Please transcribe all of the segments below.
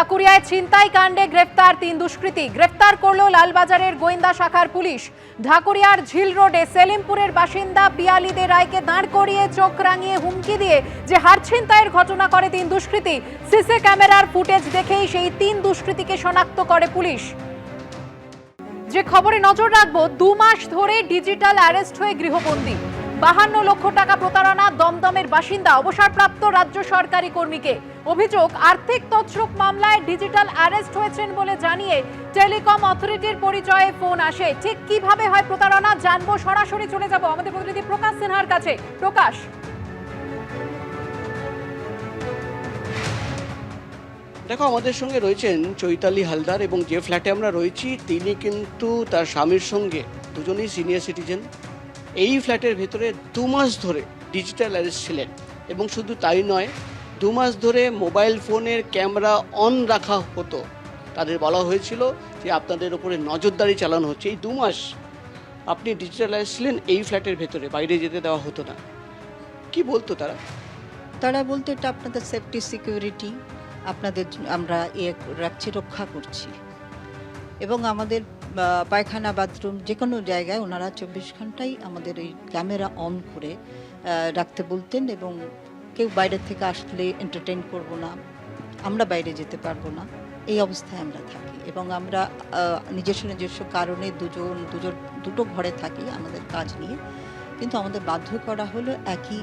ঢাকুরিয়ায় ছিনতাই কাণ্ডে গ্রেফতার তিন দুষ্কৃতী। গ্রেফতার করল লালবাজারের গোয়েন্দা শাখার পুলিশ। ঢাকুরিয়ার ঝিল রোডে সেলিমপুরের বাসিন্দা পিয়ালিদে রায়কে দাঁড় করিয়ে চোখ রাঙিয়ে হুমকি দিয়ে যে হার ছিনতাইয়ের ঘটনা করে তিন দুষ্কৃতী, সিসি ক্যামেরার ফুটেজ দেখেই সেই তিন দুষ্কৃতীকে শনাক্ত করে পুলিশ। যে খবরে নজর রাখব, দু মাস ধরে ডিজিটাল অ্যারেস্ট হয়ে গৃহবন্দী। বাহান্ন লক্ষ টাকা প্রতারণা, দমদমের বাসিন্দা, অবসরপ্রাপ্ত রাজ্য সরকারি কর্মীকে। অভিযোগ, আর্থিক তছরূপ মামলায় ডিজিটাল অ্যারেস্ট হয়েছেন বলে জানিয়ে টেলিকম অথরিটির পরিচয়ে ফোন আসে। ঠিক কীভাবে হয় প্রতারণা, জানব সরাসরি চলে যাব আমাদের প্রতিনিধি প্রকাশ সিনহার কাছে। প্রকাশ। দেখো, আমাদের সঙ্গে রয়েছেন চৈতালি হালদার এবং যে ফ্ল্যাটে আমরা রয়েছি, তিনি কিন্তু তার স্বামীর সঙ্গে, দুজনেই সিনিয়র সিটিজেন এই ফ্ল্যাটের ভেতরে দু মাস ধরে ডিজিটাল অ্যারেস্ট ছিলেন এবং শুধু তাই নয়, দু মাস ধরে মোবাইল ফোনের ক্যামেরা অন রাখা হতো। তাদের বলা হয়েছিল যে আপনাদের ওপরে নজরদারি চালানো হচ্ছে। এই দু মাস আপনি ডিজিটাল অ্যারেস্ট ছিলেন এই ফ্ল্যাটের ভেতরে, বাইরে যেতে দেওয়া হতো না। কি বলতো তারা? তারা বলতো এটা আপনাদের সেফটি সিকিউরিটি আপনাদের আমরা এ রাখছি, রক্ষা করছি। এবং আমাদের পায়খানা, বাথরুম যে কোনো জায়গায় ওনারা চব্বিশ ঘন্টাই আমাদের এই ক্যামেরা অন করে রাখতে বলতেন এবং কেউ বাইরে থেকে আসলে এন্টারটেন করব না, আমরা বাইরে যেতে পারব না, এই অবস্থায় আমরা থাকি এবং আমরা নিজস্ব নিজস্ব কারণে দুজন দুজন, দুটো ঘরে থাকি আমাদের কাজ নিয়ে। কিন্তু আমাদের বাধ্য করা হলো একই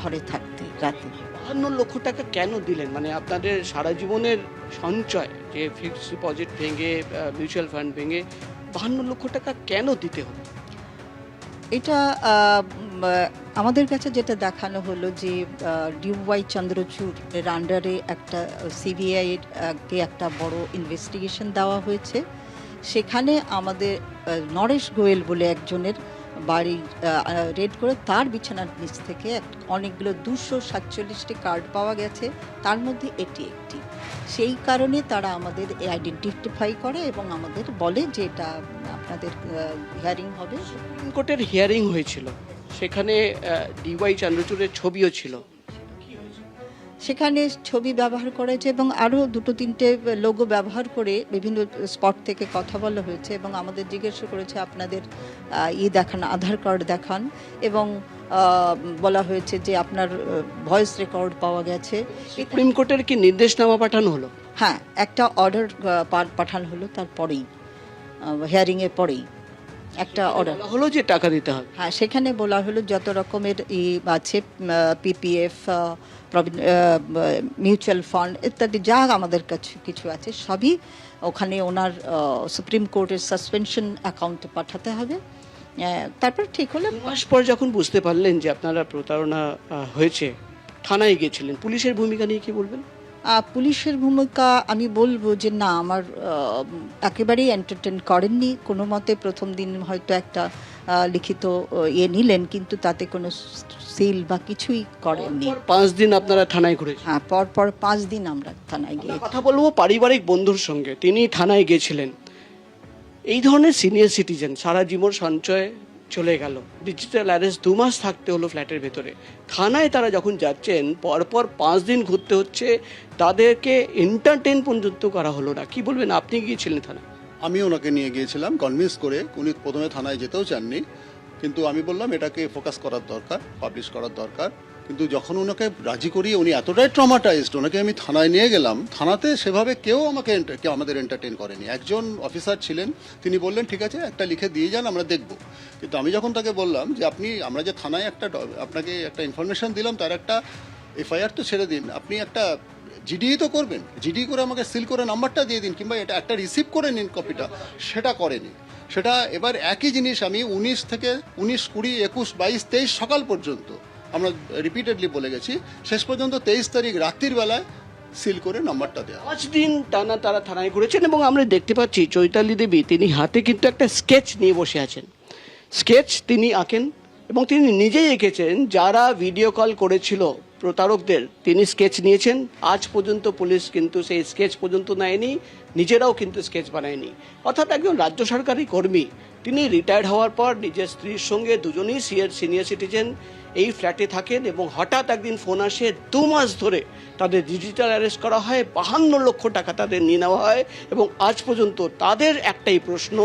ঘরে থাকতে রাতে। বাহান্ন লক্ষ টাকা কেন দিলেন? মানে আপনাদের সারা জীবনের সঞ্চয় যে ফিক্সড ডিপোজিট ভেঙে মিউচুয়াল ফান্ড ভেঙে বাহান্ন লক্ষ টাকা কেন দিতে হবে এটা আমাদের কাছে যেটা দেখানো হলো যে ডিউওয়াই চন্দ্রচূড় এর আন্ডারে একটা সিবিআই কে একটা বড় ইনভেস্টিগেশন দেওয়া হয়েছে। সেখানে আমাদের নরেশ গোয়েল বলে একজনের বাড়ি রেড করে তার বিছানার নিচ থেকে অনেকগুলো দুশো সাতচল্লিশটি কার্ড পাওয়া গেছে। তার মধ্যে এটি একটি। সেই কারণে তারা আমাদের আইডেন্টিফাই করে এবং আমাদের বলে যে এটা আপনাদের হিয়ারিং হবে। সুপ্রিম কোর্টের হিয়ারিং হয়েছিল। সেখানে ডিওয়াই চন্দ্রচূড়ের ছবিও ছিল। সেখানে ছবি ব্যবহার করেছে এবং আরও দুটো তিনটে লোগো ব্যবহার করে বিভিন্ন স্পট থেকে কথা বলা হয়েছে এবং আমাদের জিজ্ঞাসা করেছে আপনাদের ই দেখান আধার কার্ড দেখান এবং বলা হয়েছে যে আপনার ভয়েস রেকর্ড পাওয়া গেছে। সুপ্রিম কোর্টের কি নির্দেশনামা পাঠানো হলো? হ্যাঁ একটা অর্ডার পাঠানো হলো তারপরেই হিয়ারিংয়ের পরেই। একটা অর্ডার হলো যে টাকা দিতে হবে। হ্যাঁ সেখানে বলা হলো যত রকমের ই আছে পিপিএফ মিউচুয়াল ফান্ড ইত্যাদি যা আমাদের কাছে কিছু আছে সবই ওখানে ওনার সুপ্রিম কোর্টের সাসপেনশন অ্যাকাউন্টে পাঠাতে হবে। তারপর ঠিক হলে। মাস পর যখন বুঝতে পারলেন যে আপনারা প্রতারণা হয়েছে থানায় গিয়েছিলেন পুলিশের ভূমিকা নিয়ে কি বলবেন? পুলিশের ভূমিকা আমি বলব যে না আমার একেবারেই এন্টারটেন করেননি। কোনো মতে প্রথম দিন হয়তো একটা লিখিত ইয়ে নিলেন কিন্তু তাতে কোনো সিল বা কিছুই করেননি। পাঁচ দিন আপনারা থানায় ঘুরে হ্যাঁ পর পর পাঁচ দিন আমরা থানায় গিয়ে কথা বলব পারিবারিক বন্ধুর সঙ্গে। তিনি থানায় গিয়েছিলেন এই ধরনের সিনিয়র সিটিজেন সারা জীবন সঞ্চয় চলে গেল। ডিজিটাল অ্যারেস্ট দু মাস থাকতে হলো ফ্ল্যাটের ভেতরে। থানায় তারা যখন যাচ্ছেন, পরপর পাঁচ দিন ঘুরতে হচ্ছে, তাদেরকে এন্টারটেন পর্যন্ত করা হলো না। কি বলবেন, আপনি গিয়েছিলেন থানায়? আমি ওনাকে নিয়ে গিয়েছিলাম কনভিন্স করে। উনি প্রথমে থানায় যেতেও চাননি। কিন্তু আমি বললাম, এটাকে ফোকাস করার দরকার পাবলিশ করার দরকার। কিন্তু যখন ওনাকে রাজি করি উনি এতটাই ট্রমাটাইজড ওনাকে আমি থানায় নিয়ে গেলাম, থানাতে সেভাবে কেউ আমাকে কেউ আমাদের এন্টারটেন করেনি। একজন অফিসার ছিলেন, তিনি বললেন, ঠিক আছে, একটা লিখে দিয়ে যান, আমরা দেখব। কিন্তু আমি যখন তাকে বললাম যে, আপনি, আমরা যে থানায় একটা আপনাকে একটা ইনফরমেশন দিলাম, তার একটা এফআইআর তো ছেড়ে দিন। আপনি একটা জিডি তো করবেন। জিডি করে আমাকে সিল করে নাম্বারটা দিয়ে দিন, কিংবা এটা একটা রিসিভ করে নিন কপিটা সেটা করেনি। সেটা এবার একই জিনিস আমি উনিশ থেকে উনিশ, কুড়ি, একুশ, বাইশ, তেইশ সকাল পর্যন্ত আমরা রিপিটেডলি বলে গেছি, শেষ পর্যন্ত তেইশ তারিখ রাত্রির বেলায় সিল করে নাম্বারটা দেওয়া পাঁচ দিন টানা তারা থানায় ঘুরেছেন এবং আমরা দেখতে পাচ্ছি চৈতালি দেবী, তিনি হাতে কিন্তু একটা স্কেচ নিয়ে বসে আছেন। স্কেচ তিনি আঁকেন এবং তিনি নিজেই এঁকেছেন, যারা ভিডিও কল করেছিল প্রতারকদের, তিনি স্কেচ নিয়েছেন। আজ পর্যন্ত পুলিশ কিন্তু সেই স্কেচ পর্যন্ত নেয়নি, নিজেরাও কিন্তু স্কেচ বানায়নি। অর্থাৎ একজন রাজ্য সরকারি কর্মী তিনি রিটায়ার্ড হওয়ার পর নিজের স্ত্রীর সঙ্গে দুজনেই সিনিয়র সিটিজেন এই ফ্ল্যাটে থাকেন এবং হঠাৎ একদিন ফোন আসে দু মাস ধরে তাদের ডিজিটাল অ্যারেস্ট করা হয়, বাহান্ন লক্ষ টাকা তাদের নিয়ে নেওয়া হয় এবং আজ পর্যন্ত তাদের একটাই প্রশ্ন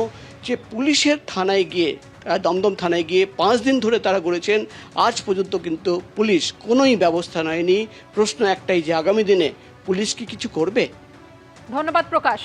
যে পুলিশের থানায় গিয়ে দমদম থানায় গিয়ে পাঁচ দিন ধরে তারা করেছেন আজ পর্যন্ত কিন্তু পুলিশ কোনোই ব্যবস্থা নেয়নি। প্রশ্ন একটাই যে আগামী দিনে পুলিশ কি কিছু করবে? ধন্যবাদ প্রকাশ।